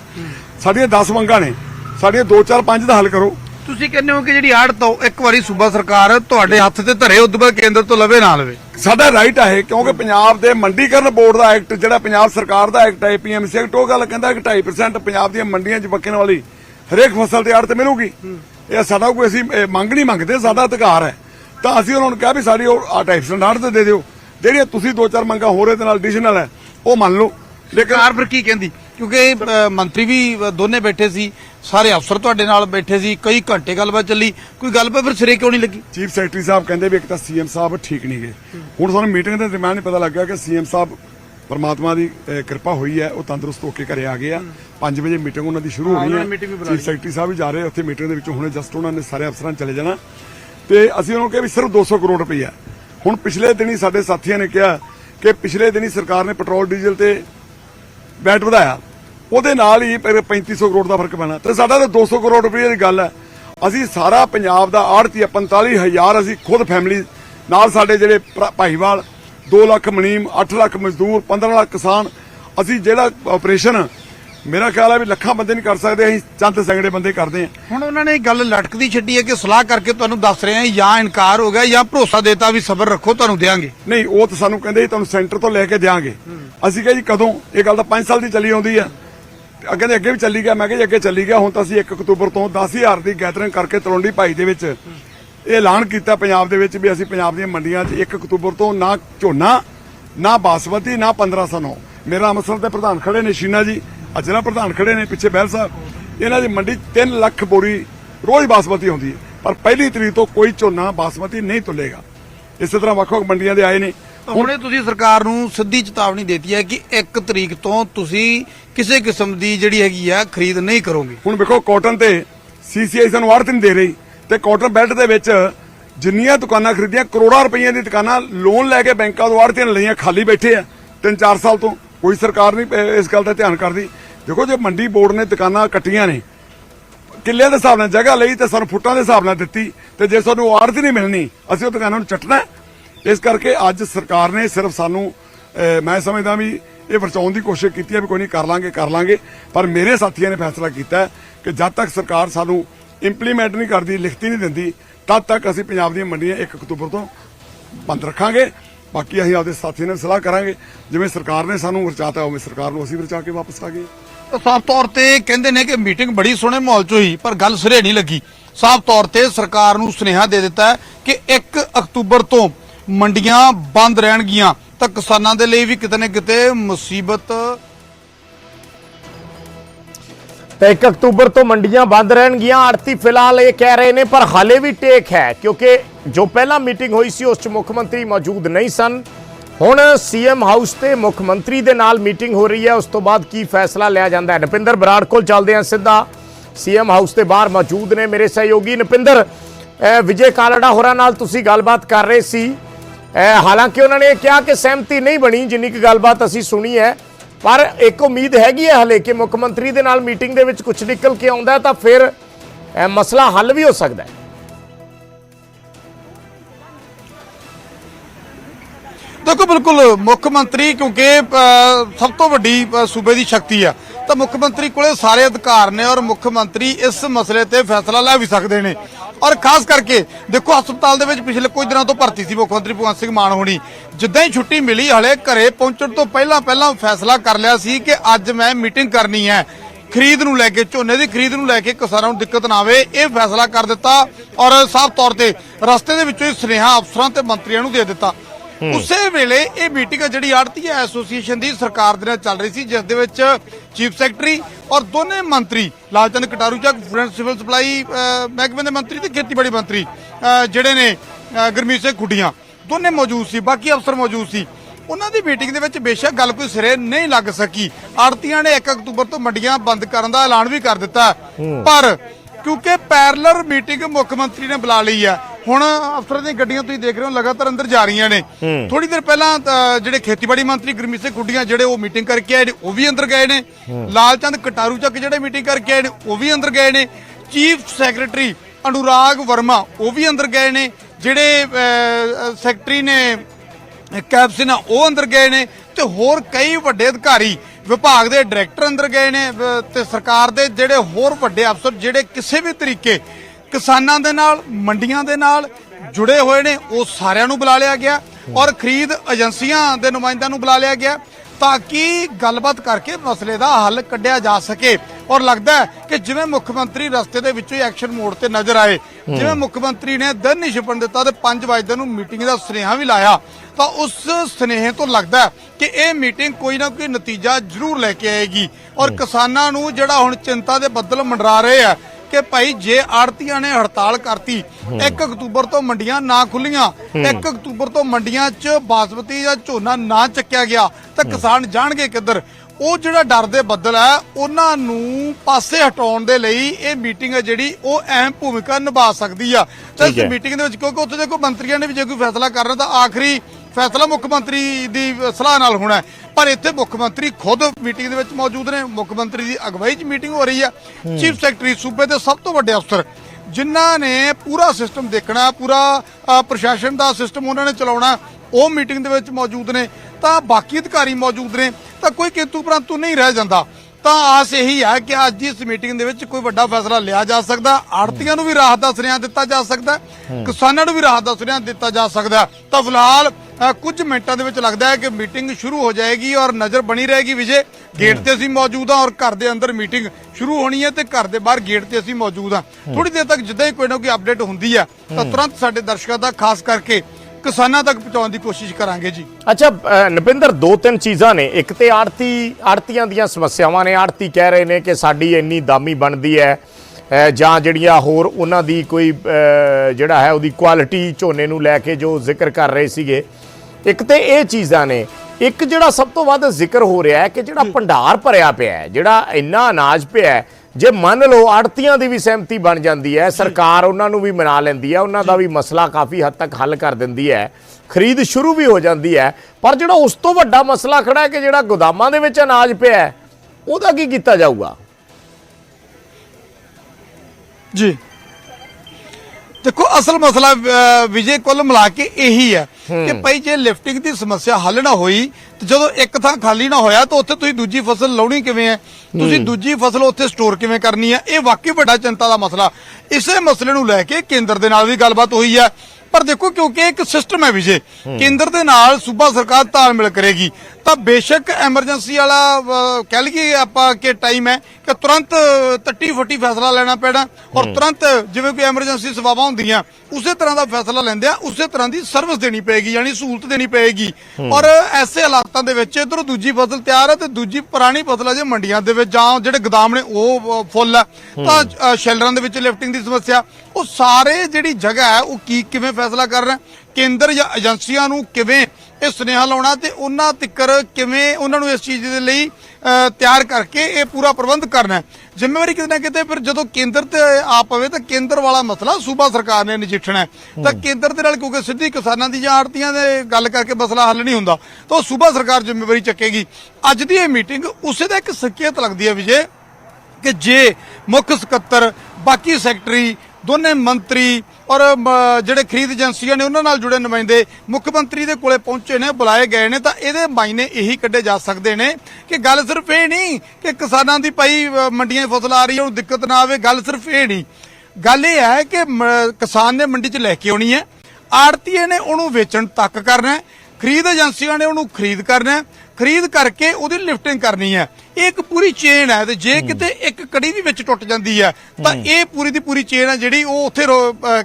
ਸਾਡੀਆਂ 10 ਮੰਗਾਂ ਨੇ। ਸਾਡੀਆਂ 2 4 5 ਦਾ ਹੱਲ ਕਰੋ। ਤੁਸੀਂ ਕਹਿੰਦੇ ਹੋ ਕਿ ਜਿਹੜੀ ਆੜ ਤੋਂ ਇੱਕ ਵਾਰੀ ਸੂਬਾ ਸਰਕਾਰ ਤੁਹਾਡੇ ਹੱਥ ਤੇ ਧਰੇ ਉਦੋਂ ਬਾਅਦ ਕੇਂਦਰ ਤੋਂ ਲਵੇ ਨਾ ਲਵੇ? ਸਾਡਾ ਰਾਈਟ ਹੈ ਕਿਉਂਕਿ ਪੰਜਾਬ ਦੇ ਮੰਡੀਕਰਨ ਬੋਰਡ ਦਾ ਐਕਟ ਜਿਹੜਾ ਪੰਜਾਬ ਸਰਕਾਰ ਦਾ ਐਕਟ ਹੈ ਪੀਐਮਸੀ ਐਕਟ ਉਹ ਗੱਲ ਕਹਿੰਦਾ ਕਿ 2.5% ਪੰਜਾਬ ਦੀਆਂ ਮੰਡੀਆਂ 'ਚ ਬੱਕਣ ਵਾਲੀ ਹਰੇਕ ਫਸਲ ਤੇ ਆੜਤ ਮਿਲੂਗੀ। ਇਹ ਸਾਡਾ ਕੋਈ ਅਸੀਂ ਮੰਗ ਨਹੀਂ ਮੰਗਦੇ ਸਾਡਾ ਅਧਿਕਾਰ ਹੈ। ਤਾਂ ਅਸੀਂ ਉਹਨਾਂ ਨੂੰ ਕਿਹਾ ਵੀ ਸਾਡੀ ਉਹ 2.5% ਆੜਤ ਦੇ ਦਿਓ। ਜਿਹੜੀਆਂ ਤੁਸੀਂ ਦੋ ਚਾਰ ਮੰਗਾਂ ਹੋਰ ਇਹਦੇ ਨਾਲ ਐਡੀਸ਼ਨਲ ਹੈ ਉਹ ਮੰਨ ਲਓ। ਲੇਕਿਨ ਸਰਕਾਰ ਫਿਰ ਕੀ ਕਹਿੰਦੀ? ਕਿਉਂਕਿ ਮੰਤਰੀ ਵੀ ਦੋਨੇ ਬੈਠੇ ਸੀ ਸਾਰੇ ਅਫਸਰ ਤੁਹਾਡੇ ਨਾਲ ਬੈਠੇ ਸੀ ਕਈ ਘੰਟੇ ਗੱਲਬਾਤ ਚੱਲੀ। ਕੋਈ ਗੱਲਬਾਤ ਫਿਰ ਸਿਰੇ ਕਿਉਂ ਨਹੀਂ ਲੱਗੀ? ਚੀਫ ਸੈਕਟਰੀ ਸਾਹਿਬ ਕਹਿੰਦੇ ਵੀ ਇੱਕ ਤਾਂ ਸੀਐਮ ਸਾਹਿਬ ਠੀਕ ਨਹੀਂ ਗਏ। ਹੁਣ ਸਾਨੂੰ ਮੀਟਿੰਗ ਦੇ ਦਰਮਿਆਨ ਹੀ ਪਤਾ ਲੱਗਿਆ ਕਿ ਸੀਐਮ ਸਾਹਿਬ ਪਰਮਾਤਮਾ ਦੀ ਕਿਰਪਾ ਹੋਈ ਹੈ ਉਹ ਤੰਦਰੁਸਤ ਹੋ ਕੇ ਘਰੇ ਆ ਗਏ ਆ। 5 ਵਜੇ ਮੀਟਿੰਗ ਉਹਨਾਂ ਦੀ ਸ਼ੁਰੂ ਹੋਣੀ ਹੈ ਚੀਫ ਸੈਕਟਰੀ ਸਾਹਿਬ ਵੀ ਜਾ ਰਹੇ ਉੱਥੇ ਮੀਟਿੰਗ ਦੇ ਵਿੱਚ ਹੁਣੇ ਜਸਟ ਉਹਨਾਂ ਨੇ ਸਾਰੇ ਅਫਸਰਾਂ ਚਲੇ ਜਾਣਾ। ਤੇ ਅਸੀਂ ਉਹਨਾਂ ਨੂੰ ਕਿਹਾ ਵੀ ਸਿਰਫ 200 ਕਰੋੜ ਰੁਪਈਆ। ਹੁਣ ਪਿਛਲੇ ਦਿਨੀ ਸਾਡੇ ਸਾਥੀਆਂ ਨੇ ਕਿਹਾ ਕਿ ਪਿਛਲੇ ਦਿਨੀ ਸਰਕਾਰ ਨੇ ਪੈਟਰੋਲ ਡੀਜ਼ਲ ਤੇ ਵੈਟ ਵਧਾਇਆ। ਉਹਦੇ ਨਾਲ ਹੀ ਫਿਰ 3500 ਕਰੋੜ ਦਾ ਫ਼ਰਕ ਪੈਣਾ। ਤੇ ਸਾਡਾ ਤਾਂ 200 ਕਰੋੜ ਰੁਪਏ ਦੀ ਗੱਲ ਹੈ। ਅਸੀਂ ਸਾਰਾ ਪੰਜਾਬ ਦਾ ਆੜਤੀ 45000 ਅਸੀਂ ਖੁਦ ਫੈਮਿਲੀ ਨਾਲ ਸਾਡੇ ਜਿਹੜੇ ਭਾਈਵਾਲ 2 ਲੱਖ ਮਨੀਮ 8 ਲੱਖ ਮਜ਼ਦੂਰ 15 ਲੱਖ ਕਿਸਾਨ ਅਸੀਂ ਜਿਹੜਾ ਆਪਰੇਸ਼ਨ ਮੇਰਾ ਖਿਆਲ ਹੈ ਵੀ ਲੱਖਾਂ ਬੰਦੇ ਨਹੀਂ ਕਰ ਸਕਦੇ ਅਸੀਂ ਚੰਦ ਸੈਂਕੜੇ ਬੰਦੇ ਕਰਦੇ ਹਾਂ। ਹੁਣ ਉਹਨਾਂ ਨੇ ਇਹ ਗੱਲ ਲਟਕਦੀ ਛੱਡੀ ਹੈ ਕਿ ਸਲਾਹ ਕਰਕੇ ਤੁਹਾਨੂੰ ਦੱਸ ਰਹੇ ਆ ਜਾਂ ਇਨਕਾਰ ਹੋ ਗਿਆ ਜਾਂ ਭਰੋਸਾ ਦੇਤਾ ਵੀ ਸਬਰ ਰੱਖੋ ਤੁਹਾਨੂੰ ਦੇਾਂਗੇ ਨਹੀਂ ਉਹ ਤਾਂ ਸਾਨੂੰ ਕਹਿੰਦੇ ਤੁਹਾਨੂੰ ਸੈਂਟਰ ਤੋਂ ਲੈ ਕੇ ਦਿਆਂਗੇ। ਅਸੀਂ ਕਿਹਾ ਜੀ ਕਦੋਂ? ਇਹ ਗੱਲ ਤਾਂ 5 ਸਾਲ ਦੀ ਚੱਲੀ ਆਉਂਦੀ ਆ ਅੱਗੇ ਦੇ ਅੱਗੇ ਵੀ ਚੱਲੀ ਗਿਆ। ਮੈਂ ਕਿਹਾ ਜੀ, ਅੱਗੇ ਚੱਲੀ ਗਿਆ। ਹੁਣ ਤਾਂ ਅਸੀਂ 1 ਅਕਤੂਬਰ ਤੋਂ 10000 ਦੀ ਗੈਦਰਿੰਗ ਕਰਕੇ ਤਲਵੰਡੀ ਭਾਈ ਦੇ ਵਿੱਚ ਇਹ ਐਲਾਨ ਕੀਤਾ ਪੰਜਾਬ ਦੇ ਵਿੱਚ ਵੀ ਅਸੀਂ ਪੰਜਾਬ ਦੀਆਂ ਮੰਡੀਆਂ 'ਚ 1 ਅਕਤੂਬਰ ਤੋਂ ਨਾ ਝੋਨਾ, ਨਾ ਬਾਸਮਤੀ, ਨਾ 1509 ਮੇਰਾ ਅੰਮ੍ਰਿਤਸਰ ਦੇ ਪ੍ਰਧਾਨ ਖੜੇ ਨੇ ਸ਼ੀਨਾ ਜੀ। ਅੱਜ ਜਿਹੜਾ ਪ੍ਰਧਾਨ ਖੜੇ ਨੇ ਪਿੱਛੇ ਬਹਿਲ ਸਾਹਿਬ। ਇਹਨਾਂ ਦੀ ਮੰਡੀ 3 ਲੱਖ ਬੋਰੀ ਰੋਜ਼ ਬਾਸਮਤੀ ਹੁੰਦੀ ਹੈ। ਪਰ ਪਹਿਲੀ ਤਰੀਕ ਤੋਂ ਕੋਈ ਝੋਨਾ, ਬਾਸਮਤੀ ਨਹੀਂ ਤੁਲੇਗਾ ਇਸੇ ਤਰ੍ਹਾਂ ਵੱਖ-ਵੱਖ ਮੰਡੀਆਂ ਦੇ ਆਏ ਨੇ। ਹੁਣੇ ਤੁਸੀਂ ਸਰਕਾਰ ਨੂੰ ਸਿੱਧੀ ਚੇਤਾਵਨੀ ਦਿੱਤੀ ਹੈ ਕਿ 1 ਤਰੀਕ ਤੋਂ ਤੁਸੀਂ ਕਿਸੇ ਕਿਸਮ ਦੀ ਜਿਹੜੀ ਹੈਗੀ ਆ ਖਰੀਦ ਨਹੀਂ ਕਰੋਗੇ। ਹੁਣ ਵੇਖੋ ਕਾਟਨ ਤੇ ਸੀਸੀਆਈ ਸਾਨੂੰ ਆੜਤ ਨਹੀਂ ਦੇ ਰਹੀ। ਤੇ ਕਾਟਨ ਬੈਲਟ ਦੇ ਵਿੱਚ ਜਿੰਨੀਆਂ ਦੁਕਾਨਾਂ ਖਰੀਦੀਆਂ, ਕਰੋੜਾਂ ਰੁਪਈਆਂ ਦੀ ਦੁਕਾਨਾਂ ਲੋਨ ਲੈ ਕੇ ਬੈਂਕਾਂ ਤੋਂ ਆੜਤੀਆਂ ਲਈਆਂ, ਖਾਲੀ ਬੈਠੇ ਆ, ਤਿੰਨ ਚਾਰ ਸਾਲ ਤੋਂ। ਕੋਈ ਸਰਕਾਰ ਨਹੀਂ ਇਸ ਗੱਲ ਦਾ ਧਿਆਨ ਕਰਦੀ। ਦੇਖੋ, ਜੇ ਮੰਡੀ ਬੋਰਡ ਨੇ ਦੁਕਾਨਾਂ ਕੱਟੀਆਂ ਨੇ, ਕਿੱਲਿਆਂ ਦੇ ਹਿਸਾਬ ਨਾਲ ਜਗ੍ਹਾ ਲਈ ਤੇ ਸਾਨੂੰ ਫੁੱਟਾਂ ਦੇ ਹਿਸਾਬ ਨਾਲ ਦਿੱਤੀ, ਤੇ ਜੇ ਸਾਨੂੰ ਆੜਤ ਨਹੀਂ ਮਿਲਣੀ, ਅਸੀਂ ਉਹ ਦੁਕਾਨਾਂ ਨੂੰ ਚੱਟਣਾ। ਇਸ ਕਰਕੇ ਅੱਜ ਸਰਕਾਰ ਨੇ ਸਿਰਫ ਸਾਨੂੰ ਮੈਂ ਸਮਝਦਾ ਵੀ ਇਹ ਵਰਚਾਉਣ ਦੀ ਕੋਸ਼ਿਸ਼ ਕੀਤੀ ਹੈ ਵੀ ਕੋਈ ਨਹੀਂ ਕਰ ਲਾਂਗੇ ਕਰ ਲਾਂਗੇ। ਪਰ ਮੇਰੇ ਸਾਥੀਆਂ ਨੇ ਫੈਸਲਾ ਕੀਤਾ ਕਿ ਜਦ ਤੱਕ ਸਰਕਾਰ ਸਾਨੂੰ ਇੰਪਲੀਮੈਂਟ ਨਹੀਂ ਕਰਦੀ, ਲਿਖਤੀ ਨਹੀਂ ਦਿੰਦੀ, ਤਦ ਤੱਕ ਅਸੀਂ ਪੰਜਾਬ ਦੀਆਂ ਮੰਡੀਆਂ 1 ਅਕਤੂਬਰ ਤੋਂ ਬੰਦ ਰੱਖਾਂਗੇ। ਬਾਕੀ ਅਸੀਂ ਆਪਦੇ ਸਾਥੀਆਂ ਨਾਲ ਸਲਾਹ ਕਰਾਂਗੇ। ਜਿਵੇਂ ਸਰਕਾਰ ਨੇ ਸਾਨੂੰ ਵਰਚਾਤਾ, ਉਵੇਂ ਸਰਕਾਰ ਨੂੰ ਅਸੀਂ ਵਰਚਾ ਕੇ ਵਾਪਸ ਆ ਗਏ। ਸਾਫ਼ ਤੌਰ ਤੇ ਕਹਿੰਦੇ ਨੇ ਕਿ ਮੀਟਿੰਗ ਬੜੀ ਸੋਹਣੇ ਮਾਹੌਲ 'ਚ ਹੋਈ, ਪਰ ਗੱਲ ਸਿਰੇ ਨਹੀਂ ਲੱਗੀ। ਸਾਫ਼ ਤੌਰ ਤੇ ਸਰਕਾਰ ਨੂੰ ਸੁਨੇਹਾ ਦੇ ਦਿੱਤਾ ਕਿ 1 ਅਕਤੂਬਰ ਤੋਂ ਮੰਡੀਆਂ ਬੰਦ ਰਹਿਣਗੀਆਂ ਤਾਂ ਕਿਸਾਨਾਂ ਦੇ ਲਈ ਵੀ ਕਿਤੇ ਨਾ ਕਿਤੇ ਮੁਸੀਬਤ। ਤੇ 1 ਅਕਤੂਬਰ ਤੋਂ ਮੰਡੀਆਂ ਬੰਦ ਰਹਿਣਗੀਆਂ, ਆੜਤੀ ਫਿਲਹਾਲ ਇਹ ਕਹਿ ਰਹੇ ਨੇ, ਪਰ ਹਾਲੇ ਵੀ ਟੇਕ ਹੈ, ਕਿਉਂਕਿ ਜੋ ਪਹਿਲਾਂ ਮੀਟਿੰਗ ਹੋਈ ਸੀ, ਉਸ 'ਚ ਮੁੱਖ ਮੰਤਰੀ ਮੌਜੂਦ ਨਹੀਂ ਸਨ। ਹੁਣ ਸੀਐਮ ਹਾਊਸ ਤੇ ਮੁੱਖ ਮੰਤਰੀ ਦੇ ਨਾਲ ਮੀਟਿੰਗ ਹੋ ਰਹੀ ਹੈ, ਉਸ ਤੋਂ ਬਾਅਦ ਕੀ ਫੈਸਲਾ ਲਿਆ ਜਾਂਦਾ ਹੈ? ਨਪਿੰਦਰ ਬਰਾੜ ਕੋਲ ਚੱਲਦੇ ਹਾਂ ਸਿੱਧਾ। ਸੀਐਮ ਹਾਊਸ ਦੇ ਬਾਹਰ ਮੌਜੂਦ ਨੇ ਮੇਰੇ ਸਹਿਯੋਗੀ। ਨਪਿੰਦਰ ਵਿਜੇ ਕਾਲੜਾ ਹੋਰਾਂ ਨਾਲ ਤੁਸੀਂ ਗੱਲਬਾਤ ਕਰ ਰਹੇ ਸੀ। ਹਾਲਾਂਕਿ ਉਹਨਾਂ ਨੇ ਕਿਹਾ ਕਿ ਸਹਿਮਤੀ ਨਹੀਂ ਬਣੀ, ਜਿੰਨੀ ਕੁ ਗੱਲਬਾਤ ਅਸੀਂ ਸੁਣੀ ਹੈ। ਪਰ ਇੱਕ ਉਮੀਦ ਹੈਗੀ ਹੈ ਹਲੇ ਕਿ ਮੁੱਖ ਮੰਤਰੀ ਦੇ ਨਾਲ ਮੀਟਿੰਗ ਦੇ ਵਿੱਚ ਕੁਝ ਨਿਕਲ ਕੇ ਆਉਂਦਾ ਤਾਂ ਫਿਰ ਮਸਲਾ ਹੱਲ ਵੀ ਹੋ ਸਕਦਾ ਹੈ। ਦੇਖੋ, ਬਿਲਕੁਲ ਮੁੱਖ ਮੰਤਰੀ ਕਿਉਂਕਿ ਸਭ ਤੋਂ ਵੱਡੀ ਸੂਬੇ ਦੀ ਸ਼ਕਤੀ ਆ। ਤਾਂ ਮੁੱਖ ਮੰਤਰੀ ਕੋਲੇ ਸਾਰੇ ਅਧਿਕਾਰ ਨੇ ਔਰ ਮੁੱਖ ਮੰਤਰੀ ਇਸ ਮਸਲੇ ਤੇ ਫੈਸਲਾ ਲੈ ਵੀ ਸਕਦੇ ਨੇ। ਔਰ ਖਾਸ ਕਰਕੇ ਦੇਖੋ, ਹਸਪਤਾਲ ਦੇ ਵਿੱਚ ਪਿਛਲੇ ਕੁਝ ਦਿਨਾਂ ਤੋਂ ਭਰਤੀ ਸੀ ਮੁੱਖ ਮੰਤਰੀ ਭਗਵੰਤ ਸਿੰਘ ਮਾਨ ਹੋਣੀ। ਜਿੱਦਾਂ ਹੀ ਛੁੱਟੀ ਮਿਲੀ, ਹਲੇ ਘਰੇ ਪਹੁੰਚਣ ਤੋਂ ਪਹਿਲਾਂ ਪਹਿਲਾਂ ਫੈਸਲਾ ਕਰ ਲਿਆ ਸੀ ਕਿ ਅੱਜ ਮੈਂ ਮੀਟਿੰਗ ਕਰਨੀ ਹੈ। ਖਰੀਦ ਨੂੰ ਲੈ ਕੇ, ਝੋਨੇ ਦੀ ਖਰੀਦ ਨੂੰ ਲੈ ਕੇ ਕਿਸਾਨਾਂ ਨੂੰ ਦਿੱਕਤ ਨਾ ਆਵੇ, ਇਹ ਫੈਸਲਾ ਕਰ ਦਿੱਤਾ ਔਰ ਸਾਫ਼ ਤੌਰ ਤੇ ਰਸਤੇ ਦੇ ਵਿੱਚੋਂ ਹੀ ਸੁਨੇਹਾ ਅਫਸਰਾਂ ਤੇ ਮੰਤਰੀਆਂ ਨੂੰ ਦੇ ਦਿੱਤਾ। ਉਸੇ ਵੇਲੇ ਇਹ ਮੀਟਿੰਗ ਜਿਹੜੀ ਆੜਤੀ ਐਸੋਸੀਏਸ਼ਨ ਦੀ ਸਰਕਾਰ ਦੇ ਨਾਲ ਚੱਲ ਰਹੀ ਸੀ ਜਿਸ ਦੇ ਵਿੱਚ ਚੀਫ ਸੈਕਟਰੀ ਔਰ ਦੋਨੇ ਮੰਤਰੀ ਲਾਲਚੰਦ ਕਟਾਰੂ ਚੱਕ ਸਿਵਲ ਸਪਲਾਈ ਮਹਿਕਮੇ ਦੇ ਮੰਤਰੀ ਤੇ ਖੇਤੀਬਾੜੀ ਮੰਤਰੀ ਜਿਹੜੇ ਨੇ ਗੁਰਮੀਤ ਸਿੰਘ ਖੁੱਡੀਆਂ ਦੋਨੇ ਮੌਜੂਦ ਸੀ ਬਾਕੀ ਅਫਸਰ ਮੌਜੂਦ ਸੀ। ਉਹਨਾਂ ਦੀ ਮੀਟਿੰਗ ਦੇ ਵਿੱਚ ਬੇਸ਼ੱਕ ਗੱਲ ਕੋਈ ਸਿਰੇ ਨਹੀਂ ਲੱਗ ਸਕੀ। ਆੜਤੀਆਂ ਨੇ 1 ਅਕਤੂਬਰ ਤੋਂ ਮੰਡੀਆਂ ਬੰਦ ਕਰਨ ਦਾ ਐਲਾਨ ਵੀ ਕਰ ਦਿੱਤਾ। ਪਰ ਕਿਉਂਕਿ ਪੈਰਲਰ ਮੀਟਿੰਗ ਮੁੱਖ ਮੰਤਰੀ ਨੇ ਬੁਲਾ ਲਈ ਹੈ। ਹੁਣ ਅਫਸਰਾਂ ਦੀਆਂ ਗੱਡੀਆਂ ਤੁਸੀਂ ਦੇਖ ਰਹੇ ਹੋ ਲਗਾਤਾਰ ਅੰਦਰ ਜਾ ਰਹੀਆਂ ਨੇ। ਥੋੜੀ ਦੇਰ ਪਹਿਲਾਂ ਜਿਹੜੇ ਖੇਤੀਬਾੜੀ ਮੰਤਰੀ ਗੁਰਮੀਤ ਸਿੰਘ ਖੁੱਡੀਆਂ ਜਿਹੜੇ ਉਹ ਮੀਟਿੰਗ ਕਰਕੇ ਆਏ ਨੇ ਉਹ ਵੀ ਅੰਦਰ ਗਏ ਨੇ। ਲਾਲਚੰਦ ਕਟਾਰੂ ਚੱਕ ਜਿਹੜੇ ਮੀਟਿੰਗ ਕਰਕੇ ਆਏ ਨੇ ਉਹ ਵੀ ਅੰਦਰ ਗਏ ਨੇ। ਚੀਫ ਸੈਕਟਰੀ ਅਨੁਰਾਗ ਵਰਮਾ ਉਹ ਵੀ ਅੰਦਰ ਗਏ ਨੇ। ਜਿਹੜੇ ਸੈਕਟਰੀ ਨੇ ਕੈਪਸਨ ਆ, ਉਹ ਅੰਦਰ ਗਏ ਨੇ। ਤੇ ਹੋਰ ਕਈ ਵੱਡੇ ਅਧਿਕਾਰੀ ਵਿਭਾਗ ਦੇ ਡਾਇਰੈਕਟਰ ਅੰਦਰ ਗਏ ਨੇ ਤੇ ਸਰਕਾਰ ਦੇ ਜਿਹੜੇ ਹੋਰ ਵੱਡੇ ਅਫਸਰ ਜਿਹੜੇ ਕਿਸੇ ਵੀ ਤਰੀਕੇ ਕਿਸਾਨਾਂ ਦੇ ਨਾਲ ਮੰਡੀਆਂ ਦੇ ਨਾਲ ਜੁੜੇ ਹੋਏ ਨੇ ਉਹ ਸਾਰਿਆਂ ਨੂੰ ਬੁਲਾ ਲਿਆ ਗਿਆ ਔਰ ਖਰੀਦ ਏਜੰਸੀਆਂ ਦੇ ਨੁਮਾਇੰਦਿਆਂ ਨੂੰ ਬੁਲਾ ਲਿਆ ਗਿਆ ਤਾਂ ਕਿ ਗੱਲਬਾਤ ਕਰਕੇ ਮਸਲੇ ਦਾ ਹੱਲ ਕੱਢਿਆ ਜਾ ਸਕੇ। ਔਰ ਲੱਗਦਾ ਹੈ ਕਿ ਜਿਵੇਂ ਮੁੱਖ ਮੰਤਰੀ ਰਸਤੇ ਦੇ ਵਿੱਚੋਂ ਹੀ ਐਕਸ਼ਨ ਮੋਡ ਤੇ ਨਜ਼ਰ ਆਏ ਜਿਵੇਂ ਮੁੱਖ ਮੰਤਰੀ ਨੇ ਦਿਨ ਨਹੀਂ ਛਿਪਣ ਦਿੱਤਾ ਤੇ 5 ਵਜੇ ਨੂੰ ਮੀਟਿੰਗ ਦਾ ਸੁਨੇਹਾ ਵੀ ਲਾਇਆ। ਤਾਂ ਉਸ ਸੁਨੇਹੇ ਤੋਂ ਲੱਗਦਾ ਕਿ ਇਹ ਮੀਟਿੰਗ ਕੋਈ ਨਾ ਕੋਈ ਨਤੀਜਾ ਜ਼ਰੂਰ ਲੈ ਕੇ ਆਏਗੀ। ਔਰ ਕਿਸਾਨਾਂ ਨੂੰ ਜਿਹੜਾ ਹੁਣ ਚਿੰਤਾ ਦੇ ਬੱਦਲ ਮੰਡਰਾ ਰਹੇ ਆ ਕਿ ਭਾਈ ਜੇ ਆੜਤੀਆਂ ਨੇ ਹੜਤਾਲ ਕਰਤੀ 1 ਅਕਤੂਬਰ ਤੋਂ ਮੰਡੀਆਂ ਨਾ ਖੁੱਲੀਆਂ 1 ਅਕਤੂਬਰ ਤੋਂ ਮੰਡੀਆਂ 'ਚ ਬਾਸਮਤੀ ਜਾਂ ਝੋਨਾ ਨਾ ਚੱਕਿਆ ਗਿਆ ਤਾਂ ਕਿਸਾਨ ਜਾਣਗੇ ਕਿੱਧਰ? ਉਹ ਜਿਹੜਾ ਡਰ ਦੇ ਬੱਦਲ ਹੈ ਉਹਨਾਂ ਨੂੰ ਪਾਸੇ ਹਟਾਉਣ ਦੇ ਲਈ ਇਹ ਮੀਟਿੰਗ ਹੈ ਜਿਹੜੀ ਉਹ ਅਹਿਮ ਭੂਮਿਕਾ ਨਿਭਾ ਸਕਦੀ ਆ। ਤਾਂ ਇਸ। ਮੀਟਿੰਗ ਦੇ ਵਿੱਚ ਕਿਉਂਕਿ ਉੱਥੇ ਦੇਖੋ ਮੰਤਰੀਆਂ ਨੇ ਵੀ ਜੇ ਕੋਈ ਫੈਸਲਾ ਕਰਨਾ ਤਾਂ ਆਖਰੀ ਫੈਸਲਾ ਮੁੱਖ ਮੰਤਰੀ ਦੀ ਸਲਾਹ ਨਾਲ ਹੋਣਾ ਹੈ। ਪਰ ਇੱਥੇ ਮੁੱਖ ਮੰਤਰੀ ਖੁਦ ਮੀਟਿੰਗ ਦੇ ਵਿੱਚ ਮੌਜੂਦ ਨੇ। ਮੁੱਖ ਮੰਤਰੀ ਦੀ ਅਗਵਾਈ 'ਚ ਮੀਟਿੰਗ ਹੋ ਰਹੀ ਹੈ। ਚੀਫ ਸੈਕਟਰੀ ਸੂਬੇ ਦੇ ਸਭ ਤੋਂ ਵੱਡੇ ਅਫਸਰ ਜਿਨ੍ਹਾਂ ਨੇ ਪੂਰਾ ਸਿਸਟਮ ਦੇਖਣਾ ਪੂਰਾ ਪ੍ਰਸ਼ਾਸਨ ਦਾ ਸਿਸਟਮ ਉਹਨਾਂ ਨੇ ਚਲਾਉਣਾ ਉਹ ਮੀਟਿੰਗ ਦੇ ਵਿੱਚ ਮੌਜੂਦ ਨੇ। ਤਾਂ ਬਾਕੀ ਅਧਿਕਾਰੀ ਮੌਜੂਦ ਨੇ। ਤਾਂ ਕੋਈ ਕਿੰਤੂ ਪਰੰਤੂ ਨਹੀਂ ਰਹਿ ਜਾਂਦਾ। ਤਾਂ ਆਸ ਇਹੀ ਹੈ ਕਿ ਅੱਜ ਦੀ ਇਸ ਮੀਟਿੰਗ ਦੇ ਵਿੱਚ ਕੋਈ ਵੱਡਾ ਫੈਸਲਾ ਲਿਆ ਜਾ ਸਕਦਾ। ਆੜਤੀਆਂ ਨੂੰ ਵੀ ਰਾਹਤ ਦਾ ਸੁਨੇਹਾ ਦਿੱਤਾ ਜਾ ਸਕਦਾ। ਕਿਸਾਨਾਂ ਨੂੰ ਵੀ ਰਾਹਤ ਦਾ ਸੁਨੇਹਾ ਦਿੱਤਾ ਜਾ ਸਕਦਾ। ਤਾਂ ਫਿਲਹਾਲ ਕੁਝ ਮਿੰਟਾਂ ਦੇ ਵਿੱਚ ਲੱਗਦਾ ਹੈ ਕਿ ਮੀਟਿੰਗ ਸ਼ੁਰੂ ਹੋ ਜਾਏਗੀ ਔਰ ਨਜ਼ਰ ਬਣੀ ਰਹੇਗੀ। ਵਿਜੇ ਗੇਟ ਤੇ ਅਸੀਂ ਮੌਜੂਦ ਹਾਂ ਔਰ ਘਰ ਦੇ ਅੰਦਰ ਮੀਟਿੰਗ ਸ਼ੁਰੂ ਹੋਣੀ ਹੈ ਤੇ ਘਰ ਦੇ ਬਾਹਰ ਗੇਟ ਤੇ ਅਸੀਂ ਮੌਜੂਦ ਹਾਂ। ਥੋੜੀ ਦੇਰ ਤੱਕ ਜਿੱਦਾਂ ਹੀ ਕੋਈ ਨਾ ਕੋਈ ਅਪਡੇਟ ਹੁੰਦੀ ਹੈ ਤਾਂ ਤੁਰੰਤ ਸਾਡੇ ਦਰਸ਼ਕਾਂ ਦਾ ਖਾਸ ਕਰਕੇ ਕਿਸਾਨਾਂ ਤੱਕ ਪਹੁੰਚਾਉਣ ਦੀ ਕੋਸ਼ਿਸ਼ ਕਰਾਂਗੇ ਜੀ। ਅੱਛਾ ਨਪਿੰਦਰ ਦੋ ਤਿੰਨ ਚੀਜ਼ਾਂ ਨੇ। ਇੱਕ ਤੇ ਆੜਤੀ ਆੜਤੀਆਂ ਦੀਆਂ ਸਮੱਸਿਆਵਾਂ ਨੇ। ਆੜਤੀ ਕਹਿ ਰਹੇ ਨੇ ਕਿ ਸਾਡੀ ਇੰਨੀ ਦਾਮੀ ਬਣਦੀ ਹੈ ਜਾਂ ਜਿਹੜੀਆਂ ਹੋਰ ਉਹਨਾਂ ਦੀ ਕੋਈ ਜਿਹੜਾ ਹੈ ਉਹਦੀ ਕੁਆਲਿਟੀ ਝੋਨੇ ਨੂੰ ਲੈ ਕੇ ਜੋ ਜ਼ਿਕਰ ਕਰ ਰਹੇ ਸੀਗੇ। ਇੱਕ ਤੇ ਇਹ ਚੀਜ਼ਾਂ ਨੇ ਇੱਕ ਜਿਹੜਾ ਸਭ ਤੋਂ ਵੱਧ ਜ਼ਿਕਰ ਹੋ ਰਿਹਾ ਹੈ ਕਿ ਜਿਹੜਾ ਭੰਡਾਰ ਭਰਿਆ ਪਿਆ ਹੈ ਜਿਹੜਾ ਇੰਨਾ ਅਨਾਜ ਪਿਆ ਹੈ ਜੇ ਮੰਨ ਲਓ ਆੜਤੀਆਂ ਦੀ ਵੀ ਸਹਿਮਤੀ ਬਣ ਜਾਂਦੀ ਹੈ ਸਰਕਾਰ ਉਹਨਾਂ ਨੂੰ ਵੀ ਮਨਾ ਲੈਂਦੀ ਹੈ ਉਹਨਾਂ ਦਾ ਵੀ ਮਸਲਾ ਕਾਫੀ ਹੱਦ ਤੱਕ ਹੱਲ ਕਰ ਦਿੰਦੀ ਹੈ ਖਰੀਦ ਸ਼ੁਰੂ ਵੀ ਹੋ ਜਾਂਦੀ ਹੈ ਪਰ ਜਿਹੜਾ ਉਸ ਤੋਂ ਵੱਡਾ ਮਸਲਾ ਖੜਾ ਹੈ ਕਿ ਜਿਹੜਾ ਗੋਦਾਮਾਂ ਦੇ ਵਿੱਚ ਅਨਾਜ ਪਿਆ ਹੈ ਉਹਦਾ ਕੀ ਕੀਤਾ ਜਾਊਗਾ? ਜੀ। ਦੇਖੋ ਅਸਲ ਮਸਲਾ ਵਿਜੇ ਕੁੱਲ ਮਿਲਾ ਕੇ ਇਹੀ ਹੈ ਕਿ ਭਾਈ ਜੇ ਲਿਫਟਿੰਗ ਦੀ ਸਮੱਸਿਆ ਹੱਲ ਨਾ ਹੋਈ ਤੇ ਜਦੋਂ ਇੱਕ ਥਾਂ ਖਾਲੀ ਨਾ ਹੋਇਆ ਤਾਂ ਉੱਥੇ ਤੁਸੀਂ ਦੂਜੀ ਫਸਲ ਲਾਉਣੀ ਕਿਵੇਂ ਹੈ? ਤੁਸੀਂ ਦੂਜੀ ਫਸਲ ਉੱਥੇ ਸਟੋਰ ਕਿਵੇਂ ਕਰਨੀ ਹੈ? ਇਹ ਵਾਕਈ ਵੱਡਾ ਚਿੰਤਾ ਦਾ ਮਸਲਾ। ਇਸੇ ਮਸਲੇ ਨੂੰ ਲੈ ਕੇ ਕੇਂਦਰ ਦੇ ਨਾਲ ਵੀ ਗੱਲਬਾਤ ਹੋਈ ਹੈ। ਪਰ ਦੇਖੋ ਕਿਉਂਕਿ ਇੱਕ ਸਿਸਟਮ ਹੈ ਵਿਜੇ। ਕੇਂਦਰ ਦੇ ਨਾਲ ਸੂਬਾ ਸਰਕਾਰ ਤਾਲਮੇਲ ਕਰੇਗੀ। ਤਾਂ ਬੇਸ਼ੱਕ ਐਮਰਜੈਂਸੀ ਵਾਲਾ ਕਹਿ ਲਈਏ ਆਪਾਂ ਕਿ ਟਾਈਮ ਹੈ ਕਿ ਤੁਰੰਤ ਤੱਟੀ ਫੱਟੀ ਫੈਸਲਾ ਲੈਣਾ ਪੈਣਾ ਔਰ ਤੁਰੰਤ ਜਿਵੇਂ ਕੋਈ ਐਮਰਜੈਂਸੀ ਸੇਵਾਵਾਂ ਹੁੰਦੀਆਂ ਉਸੇ ਤਰ੍ਹਾਂ ਦਾ ਫੈਸਲਾ ਲੈਂਦੇ ਆ ਉਸੇ ਤਰ੍ਹਾਂ ਦੀ ਸਰਵਿਸ ਦੇਣੀ ਪਏਗੀ ਯਾਨੀ ਸਹੂਲਤ ਦੇਣੀ ਪਏਗੀ। ਔਰ ਐਸੇ ਹਾਲਾਤਾਂ ਦੇ ਵਿੱਚ ਇਧਰੋਂ ਦੂਜੀ ਫਸਲ ਤਿਆਰ ਹੈ ਤੇ ਦੂਜੀ ਪੁਰਾਣੀ ਫਸਲ ਹੈ ਜੇ ਮੰਡੀਆਂ ਦੇ ਵਿੱਚ ਜਾਂ ਜਿਹੜੇ ਗੋਦਾਮ ਨੇ ਉਹ ਫੁੱਲ ਹੈ। ਤਾਂ ਸ਼ੈਲਰਾਂ ਦੇ ਵਿੱਚ ਲਿਫਟਿੰਗ ਦੀ ਸਮੱਸਿਆ ਉਹ ਸਾਰੇ ਜਿਹੜੀ ਜਗ੍ਹਾ ਹੈ ਉਹ ਕੀ ਕਿਵੇਂ ਫੈਸਲਾ ਕਰ ਰਹੇ? ਕੇਂਦਰ ਜਾਂ ਏਜੰਸੀਆਂ ਨੂੰ ਕਿਵੇਂ ਇਹ ਸੁਨੇਹਾ ਲਾਉਣਾ ਤੇ ਉਹਨਾਂ ਤਿੱਕਰ ਕਿਵੇਂ ਉਹਨਾਂ ਨੂੰ ਇਸ ਚੀਜ਼ ਦੇ ਲਈ ਤਿਆਰ ਕਰਕੇ ਇਹ ਪੂਰਾ ਪ੍ਰਬੰਧ ਕਰਨਾ ਹੈ। ਜ਼ਿੰਮੇਵਾਰੀ ਕਿਤੇ ਨਾ ਕਿਤੇ ਫਿਰ ਜਦੋਂ ਕੇਂਦਰ ਤੇ ਆ ਪਵੇ ਤਾਂ ਕੇਂਦਰ ਵਾਲਾ ਮਸਲਾ ਸੂਬਾ ਸਰਕਾਰ ਨੇ ਨਜਿੱਠਣਾ ਤਾਂ ਕੇਂਦਰ ਦੇ ਨਾਲ ਕਿਉਂਕਿ ਸਿੱਧੀ ਕਿਸਾਨਾਂ ਦੀ ਜਾਂ ਆੜਤੀਆਂ ਦੇ ਗੱਲ ਕਰਕੇ ਮਸਲਾ ਹੱਲ ਨਹੀਂ ਹੁੰਦਾ ਤਾਂ ਸੂਬਾ ਸਰਕਾਰ ਜ਼ਿੰਮੇਵਾਰੀ ਚੱਕੇਗੀ। ਅੱਜ ਦੀ ਇਹ ਮੀਟਿੰਗ ਉਸੇ ਦਾ ਇੱਕ ਸੰਕੇਤ ਲੱਗਦੀ ਹੈ ਵਿਜੇ ਕਿ ਜੇ ਮੁੱਖ ਸਕੱਤਰ ਬਾਕੀ ਸੈਕਟਰੀ ਦੋਨੇ ਮੰਤਰੀ ਔਰ ਜਿਹੜੇ ਖਰੀਦ ਏਜੰਸੀਆਂ ਨੇ ਉਹਨਾਂ ਨਾਲ ਜੁੜੇ ਨੁਮਾਇੰਦੇ ਮੁੱਖ ਮੰਤਰੀ ਦੇ ਕੋਲੇ ਪਹੁੰਚੇ ਨੇ, ਬੁਲਾਏ ਗਏ ਨੇ, ਤਾਂ ਇਹਦੇ ਮਾਇਨੇ ਇਹੀ ਕੱਢੇ ਜਾ ਸਕਦੇ ਨੇ ਕਿ ਗੱਲ ਸਿਰਫ ਇਹ ਨਹੀਂ ਕਿ ਕਿਸਾਨਾਂ ਦੀ ਭਾਈ ਮੰਡੀਆਂ 'ਚ ਫਸਲ ਆ ਰਹੀ ਹੈ ਉਹਨੂੰ ਦਿੱਕਤ ਨਾ ਆਵੇ, ਗੱਲ ਸਿਰਫ ਇਹ ਨਹੀਂ। ਗੱਲ ਇਹ ਹੈ ਕਿ ਕਿਸਾਨ ਨੇ ਮੰਡੀ 'ਚ ਲੈ ਕੇ ਆਉਣੀ ਹੈ, ਆੜਤੀਏ ਨੇ ਉਹਨੂੰ ਵੇਚਣ ਤੱਕ ਕਰਨਾ ਖਰੀਦ ਏਜੰਸੀਆਂ ਨੇ ਉਹਨੂੰ ਖਰੀਦ ਕਰਨਾ ਖਰੀਦ ਕਰਕੇ ਉਹਦੀ ਲਿਫਟਿੰਗ ਕਰਨੀ ਹੈ। ਇਹ ਇੱਕ ਪੂਰੀ ਚੇਨ ਹੈ ਤੇ ਜੇ ਕਿਤੇ ਇੱਕ ਕੜੀ ਵੀ ਵਿੱਚ ਟੁੱਟ ਜਾਂਦੀ ਹੈ ਤਾਂ ਇਹ ਪੂਰੀ ਦੀ ਪੂਰੀ ਚੇਨ ਹੈ ਜਿਹੜੀ ਉਹ ਉੱਥੇ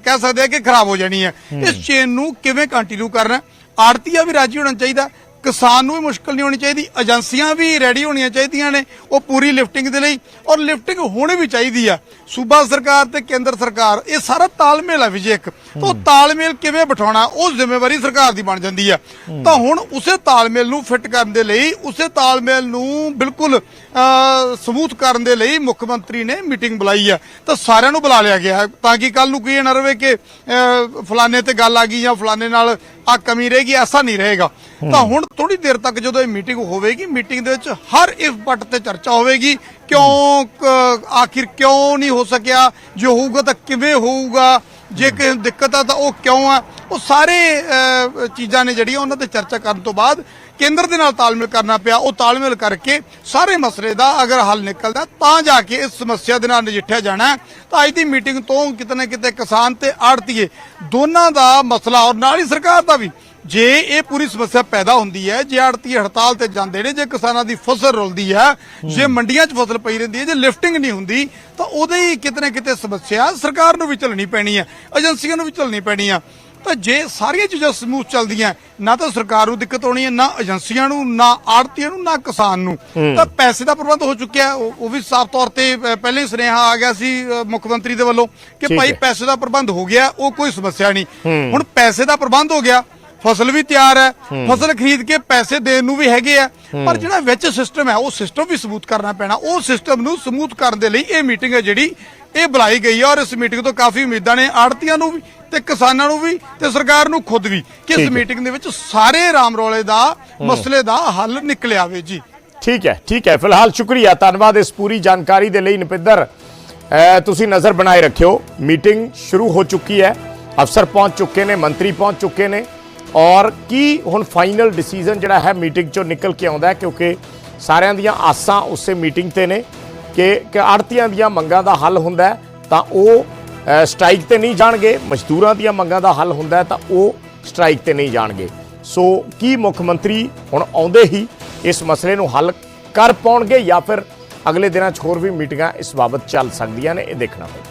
ਕਹਿ ਸਕਦੇ ਆ ਕਿ ਖਰਾਬ ਹੋ ਜਾਣੀ ਹੈ। ਇਸ ਚੇਨ ਨੂੰ ਕਿਵੇਂ ਕੰਟੀਨਿਊ ਕਰਨਾ? ਆੜਤੀਆ ਵੀ ਰਾਜੀ ਹੋਣਾ ਚਾਹੀਦਾ। ਕਿਸਾਨ ਨੂੰ ਵੀ ਮੁਸ਼ਕਲ ਨਹੀਂ ਹੋਣੀ ਚਾਹੀਦੀ ਏਜੰਸੀਆਂ ਵੀ ਰੈਡੀ ਹੋਣੀਆਂ ਚਾਹੀਦੀਆਂ ਨੇ ਉਹ ਪੂਰੀ ਲਿਫਟਿੰਗ ਦੇ ਲਈ ਔਰ ਲਿਫਟਿੰਗ ਹੋਣੀ ਵੀ ਚਾਹੀਦੀ ਆ। ਸੂਬਾ ਸਰਕਾਰ ਤੇ ਕੇਂਦਰ ਸਰਕਾਰ ਇਹ ਸਾਰਾ ਤਾਲਮੇਲ ਹੈ ਵਿਜੇ ਇੱਕ। ਉਹ ਤਾਲਮੇਲ ਕਿਵੇਂ ਬਿਠਾਉਣਾ ਉਹ ਜ਼ਿੰਮੇਵਾਰੀ ਸਰਕਾਰ ਦੀ ਬਣ ਜਾਂਦੀ ਆ। ਤਾਂ ਹੁਣ ਉਸੇ ਤਾਲਮੇਲ ਨੂੰ ਫਿੱਟ ਕਰਨ ਦੇ ਲਈ ਉਸੇ ਤਾਲਮੇਲ ਨੂੰ ਬਿਲਕੁਲ ਸਮੂਥ ਕਰਨ ਦੇ ਲਈ ਮੁੱਖ ਮੰਤਰੀ ਨੇ ਮੀਟਿੰਗ ਬੁਲਾਈ ਆ। ਤਾਂ ਸਾਰਿਆਂ ਨੂੰ ਬੁਲਾ ਲਿਆ ਗਿਆ ਤਾਂ ਕਿ ਕੱਲ ਨੂੰ ਕੋਈ ਇਹ ਨਾ ਰਵੇ ਕਿ ਫਲਾਣੇ ਤੇ ਗੱਲ ਆ ਗਈ ਜਾਂ ਫਲਾਣੇ ਨਾਲ ਆ ਕਮੀ ਰਹੇਗੀ ਐਸਾ ਨਹੀਂ ਰਹੇਗਾ। ਤਾਂ ਹੁਣ ਥੋੜੀ ਦੇਰ ਤੱਕ ਜਦੋਂ ਇਹ ਮੀਟਿੰਗ ਹੋਵੇਗੀ, ਮੀਟਿੰਗ ਦੇ ਵਿੱਚ ਹਰ ਇਸ ਪੱਟ ਤੇ ਚਰਚਾ ਹੋਵੇਗੀ, ਕਿਉਂ ਆਖਿਰ ਕਿਉਂ ਨਹੀਂ ਹੋ ਸਕਿਆ, ਜੇ ਹੋਊਗਾ ਤਾਂ ਕਿਵੇਂ ਹੋਊਗਾ, ਜੇ ਕਿਸੇ ਨੂੰ ਦਿੱਕਤ ਆ ਤਾਂ ਉਹ ਕਿਉਂ ਆ, ਉਹ ਸਾਰੇ ਚੀਜ਼ਾਂ ਨੇ ਜਿਹੜੀਆਂ ਉਹਨਾਂ ਤੇ ਚਰਚਾ ਕਰਨ ਤੋਂ ਬਾਅਦ ਕੇਂਦਰ ਦੇ ਨਾਲ ਤਾਲਮੇਲ ਕਰਨਾ ਪਿਆ, ਉਹ ਤਾਲਮੇਲ ਕਰਕੇ ਸਾਰੇ ਮਸਲੇ ਦਾ ਅਗਰ ਹੱਲ ਨਿਕਲਦਾ ਤਾਂ ਜਾ ਕੇ ਇਸ ਸਮੱਸਿਆ ਦੇ ਨਾਲ ਨਜਿੱਠਿਆ ਜਾਣਾ ਤਾਂ ਅੱਜ ਦੀ ਮੀਟਿੰਗ ਤੋਂ ਕਿਤੇ ਨਾ ਕਿਤੇ ਕਿਸਾਨ ਤੇ ਆੜਤੀਏ, ਦੋਨਾਂ ਦਾ ਮਸਲਾ ਔਰ ਨਾਲ ਹੀ ਸਰਕਾਰ ਦਾ ਵੀ। ਜੇ ਇਹ ਪੂਰੀ ਸਮੱਸਿਆ ਪੈਦਾ ਹੁੰਦੀ ਹੈ ਜੇ ਆੜਤੀ ਹੜਤਾਲ ਤੇ ਜਾਂਦੇ ਨੇ ਜੇ ਕਿਸਾਨਾਂ ਦੀ ਫਸਲ ਰੁਲਦੀ ਹੈ ਜੇ ਮੰਡੀਆਂ 'ਚ ਫਸਲ ਪਈ ਰਹਿੰਦੀ ਹੈ ਜੇ ਲਿਫਟਿੰਗ ਨਹੀਂ ਹੁੰਦੀ ਤਾਂ ਉਹਦੇ ਹੀ ਕਿਤੇ ਨਾ ਕਿਤੇ ਸਮੱਸਿਆ ਸਰਕਾਰ ਨੂੰ ਵੀ ਝੱਲਣੀ ਪੈਣੀ ਹੈ ਏਜੰਸੀਆਂ ਨੂੰ ਵੀ ਝੱਲਣੀ ਪੈਣੀ ਆ ਤਾਂ ਜੇ ਸਾਰੀਆਂ ਚੀਜ਼ਾਂ ਸਮੂਥ ਚੱਲਦੀਆਂ ਨਾ ਤਾਂ ਸਰਕਾਰ ਨੂੰ ਦਿੱਕਤ ਆਉਣੀ ਹੈ ਨਾ ਏਜੰਸੀਆਂ ਨੂੰ ਨਾ ਆੜਤੀਆਂ ਨੂੰ ਨਾ ਕਿਸਾਨ ਨੂੰ। ਤਾਂ ਪੈਸੇ ਦਾ ਪ੍ਰਬੰਧ ਹੋ ਚੁੱਕਿਆ ਉਹ ਵੀ ਸਾਫ਼ ਤੌਰ ਤੇ ਪਹਿਲੇ ਹੀ ਸੁਨੇਹਾ ਆ ਗਿਆ ਸੀ ਮੁੱਖ ਮੰਤਰੀ ਦੇ ਵੱਲੋਂ ਕਿ ਭਾਈ ਹੈ। ਪੈਸੇ ਦਾ ਪ੍ਰਬੰਧ ਹੋ ਗਿਆ ਉਹ ਕੋਈ ਸਮੱਸਿਆ ਨਹੀਂ। ਹੁਣ ਪੈਸੇ ਦਾ ਪ੍ਰਬੰਧ ਹੋ ਗਿਆ ਫਸਲ ਵੀ ਤਿਆਰ ਹੈ ਫਸਲ ਖਰੀਦ ਕੇ ਪੈਸੇ ਦੇਣ ਨੂੰ ਵੀ ਹੈਗੇ ਆ। ਪਰ ਜਿਹੜਾ ਵਿੱਚ ਸਿਸਟਮ ਹੈ ਉਹ ਸਿਸਟਮ ਵੀ ਸਮੂਥ ਕਰਨਾ ਪੈਣਾ। ਉਹ ਸਿਸਟਮ ਨੂੰ ਸਮੂਥ ਕਰਨ ਦੇ ਲਈ ਇਹ ਮੀਟਿੰਗ ਹੈ ਜਿਹੜੀ ਇਹ ਬੁਲਾਈ ਗਈ ਹੈ ਔਰ ਇਸ ਮੀਟਿੰਗ ਤੋਂ ਕਾਫੀ ਉਮੀਦਾਂ ਨੇ ਆੜਤੀਆਂ ਨੂੰ ਵੀ ਤੇ ਕਿਸਾਨਾਂ ਨੂੰ ਵੀ ਤੇ ਸਰਕਾਰ ਨੂੰ ਖੁਦ ਵੀ ਕਿ ਇਸ। ਮੀਟਿੰਗ ਦੇ ਵਿੱਚ ਸਾਰੇ ਰਾਮ ਰੌਲੇ ਦਾ ਮਸਲੇ ਦਾ ਹੱਲ ਨਿਕਲ ਆਵੇ ਜੀ। ਠੀਕ ਹੈ ਠੀਕ ਹੈ। ਫਿਲਹਾਲ ਸ਼ੁਕਰੀਆ ਧੰਨਵਾਦ ਇਸ ਪੂਰੀ ਜਾਣਕਾਰੀ ਦੇ ਲਈ। ਨਪਿੰਦਰ ਤੁਸੀਂ ਨਜ਼ਰ ਬਣਾਏ ਰੱਖਿਓ। ਮੀਟਿੰਗ ਸ਼ੁਰੂ ਹੋ ਚੁੱਕੀ ਹੈ। ਅਫਸਰ ਪਹੁੰਚ ਚੁੱਕੇ ਨੇ ਮੰਤਰੀ ਪਹੁੰਚ ਚੁੱਕੇ ਨੇ। ਔਰ ਕੀ ਹੁਣ ਫਾਈਨਲ ਡਿਸੀਜਨ ਜਿਹੜਾ ਹੈ ਮੀਟਿੰਗ ਚੋਂ ਨਿਕਲ ਕੇ ਆਉਂਦਾ ਹੈ ਕਿਉਂਕਿ ਸਾਰਿਆਂ ਦੀਆਂ ਆਸਾਂ ਉਸੇ ਮੀਟਿੰਗ ਤੇ ਨੇ ਕਿ ਕਿ ਆੜਤੀਆਂ ਦੀਆਂ ਮੰਗਾਂ ਦਾ ਹੱਲ ਹੁੰਦਾ ਤਾਂ ਉਹ ਅਹ, ਸਟ੍ਰਾਈਕ ਤੇ ਨਹੀਂ ਜਾਣਗੇ ਮਜ਼ਦੂਰਾਂ ਦੀਆਂ ਮੰਗਾਂ ਦਾ ਹੱਲ ਹੁੰਦਾ ਤਾਂ ਉਹ ਸਟ੍ਰਾਈਕ ਤੇ ਨਹੀਂ ਜਾਣਗੇ। ਸੋ ਕੀ ਮੁੱਖ ਮੰਤਰੀ ਹੁਣ ਆਉਂਦੇ ਹੀ ਇਸ ਮਸਲੇ ਨੂੰ ਹੱਲ ਕਰ ਪਾਉਣਗੇ ਜਾਂ ਫਿਰ ਅਗਲੇ ਦਿਨਾਂ 'ਚ ਹੋਰ ਵੀ ਮੀਟਿੰਗਾਂ ਇਸ ਬਾਬਤ ਚੱਲ ਸਕਦੀਆਂ ਨੇ ਇਹ ਦੇਖਣਾ ਪਏਗਾ